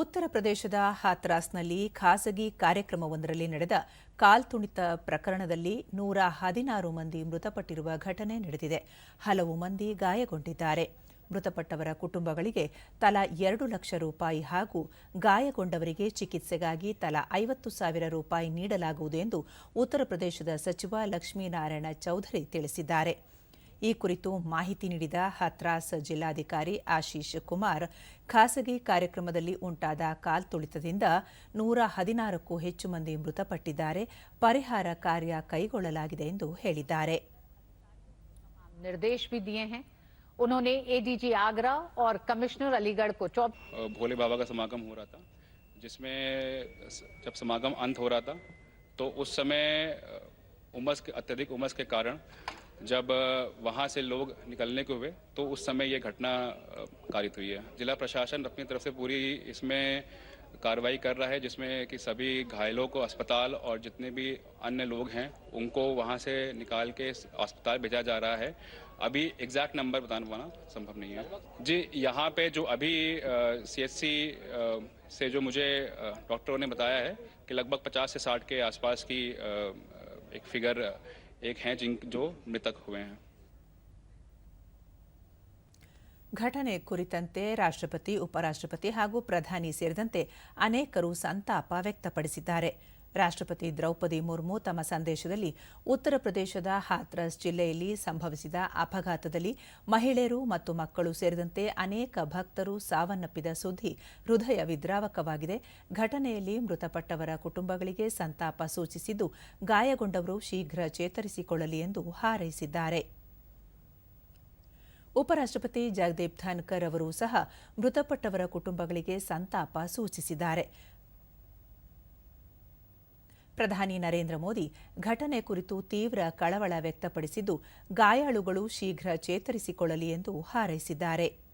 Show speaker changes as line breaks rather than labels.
ಉತ್ತರ ಪ್ರದೇಶದ ಹಾತ್ರಾಸ್ನಲ್ಲಿ ಖಾಸಗಿ ಕಾರ್ಯಕ್ರಮವೊಂದರಲ್ಲಿ ನಡೆದ ಕಾಲ್ತುಣಿತ ಪ್ರಕರಣದಲ್ಲಿ ನೂರ ಹದಿನಾರು ಮಂದಿ ಮೃತಪಟ್ಟಿರುವ ಘಟನೆ ನಡೆದಿದೆ ಹಲವು ಮಂದಿ ಗಾಯಗೊಂಡಿದ್ದಾರೆ ಮೃತಪಟ್ಟವರ ಕುಟುಂಬಗಳಿಗೆ ತಲಾ ಎರಡು ಲಕ್ಷ ರೂಪಾಯಿ ಹಾಗೂ ಗಾಯಗೊಂಡವರಿಗೆ ಚಿಕಿತ್ಸೆಗಾಗಿ ತಲಾ ಐವತ್ತು ಸಾವಿರ ರೂಪಾಯಿ ನೀಡಲಾಗುವುದು ಎಂದು ಉತ್ತರ ಪ್ರದೇಶದ ಸಚಿವ ಲಕ್ಷ್ಮೀನಾರಾಯಣ ಚೌಧರಿ ತಿಳಿಸಿದ್ದಾರೆ ಈ ಕುರಿತು ಮಾಹಿತಿ ನೀಡಿದ ಹತ್ರಾಸ ಜಿಲ್ಲಾಧಿಕಾರಿ ಆಶೀಶ್ కుమార్ ಖಾಸಗಿ ಕಾರ್ಯಕ್ರಮದಲ್ಲಿ ಉಂಟಾದ ಕಾಲತೊಳಿತದಿಂದ 116ಕ್ಕೂ ಹೆಚ್ಚು ಮಂದಿ ಮೃತಪಟ್ಟಿದ್ದಾರೆ ಪರಿಹಾರ ಕಾರ್ಯ ಕೈಗೊಳ್ಳಲಾಗಿದೆ ಎಂದು ಹೇಳಿದ್ದಾರೆ
ನಿರ್ದೇಶವಿ دیے ہیں انہوں نے ಎಡಿಜಿ ಆಗ್ರಾ اور కమిషనర్ अलीगढ़ को
भोले बाबा का समागम हो रहा था जिसमें जब समागम अंत हो रहा था तो उस समय उमस अत्यधिक उमस के कारण जब वहाँ से लोग निकलने के हुए तो उस समय ये घटना कारित हुई है जिला प्रशासन अपनी तरफ से पूरी इसमें कार्रवाई कर रहा है जिसमें कि सभी घायलों को अस्पताल और जितने भी अन्य लोग हैं उनको वहाँ से निकाल के अस्पताल भेजा जा रहा है अभी एग्जैक्ट नंबर बताना पाना संभव नहीं है जी यहाँ पे जो अभी सीएससी से जो मुझे डॉक्टरों ने बताया है कि लगभग 50 से 60 के आसपास की आ, एक फिगर એક હેચિંગ જો મૃતક ہوئے ہیں
ઘટનાને કુરીતંતે રાષ્ટ્રપતિ ઉપરાષ્ટ્રપતિ ಹಾಗೂ પ્રધાનિ સિરદંતે અનેક રૂ સંતાા પાવ્યક્ત પડી સિતારે ರಾಷ್ಟ್ರಪತಿ ದ್ರೌಪದಿ ಮುರ್ಮು ತಮ್ಮ ಸಂದೇಶದಲ್ಲಿ ಉತ್ತರ ಪ್ರದೇಶದ ಹಾತ್ರಸ್ ಜಿಲ್ಲೆಯಲ್ಲಿ ಸಂಭವಿಸಿದ ಅಪಘಾತದಲ್ಲಿ ಮಹಿಳೆಯರು ಮತ್ತು ಮಕ್ಕಳು ಸೇರಿದಂತೆ ಅನೇಕ ಭಕ್ತರು ಸಾವನ್ನಪ್ಪಿದ ಸುದ್ದಿ ಹೃದಯ ವಿದ್ರಾವಕವಾಗಿದೆ ಘಟನೆಯಲ್ಲಿ ಮೃತಪಟ್ಟವರ ಕುಟುಂಬಗಳಿಗೆ ಸಂತಾಪ ಸೂಚಿಸಿದ್ದು ಗಾಯಗೊಂಡವರು ಶೀಘ್ರ ಚೇತರಿಸಿಕೊಳ್ಳಲಿ ಎಂದು ಹಾರೈಸಿದ್ದಾರೆ ಉಪರಾಷ್ಟ್ರಪತಿ ಜಗದೀಪ್ ಧನ್ಕರ್ ಅವರು ಸಹ ಮೃತಪಟ್ಟವರ ಕುಟುಂಬಗಳಿಗೆ ಸಂತಾಪ ಸೂಚಿಸಿದ್ದಾರೆ ಪ್ರಧಾನಿ ನರೇಂದ್ರ ಮೋದಿ ಘಟನೆ ಕುರಿತು ತೀವ್ರ ಕಳವಳ ವ್ಯಕ್ತಪಡಿಸಿದ್ದು ಗಾಯಾಳುಗಳು ಶೀಘ್ರ ಚೇತರಿಸಿಕೊಳ್ಳಲಿ ಎಂದು ಹಾರೈಸಿದ್ದಾರೆ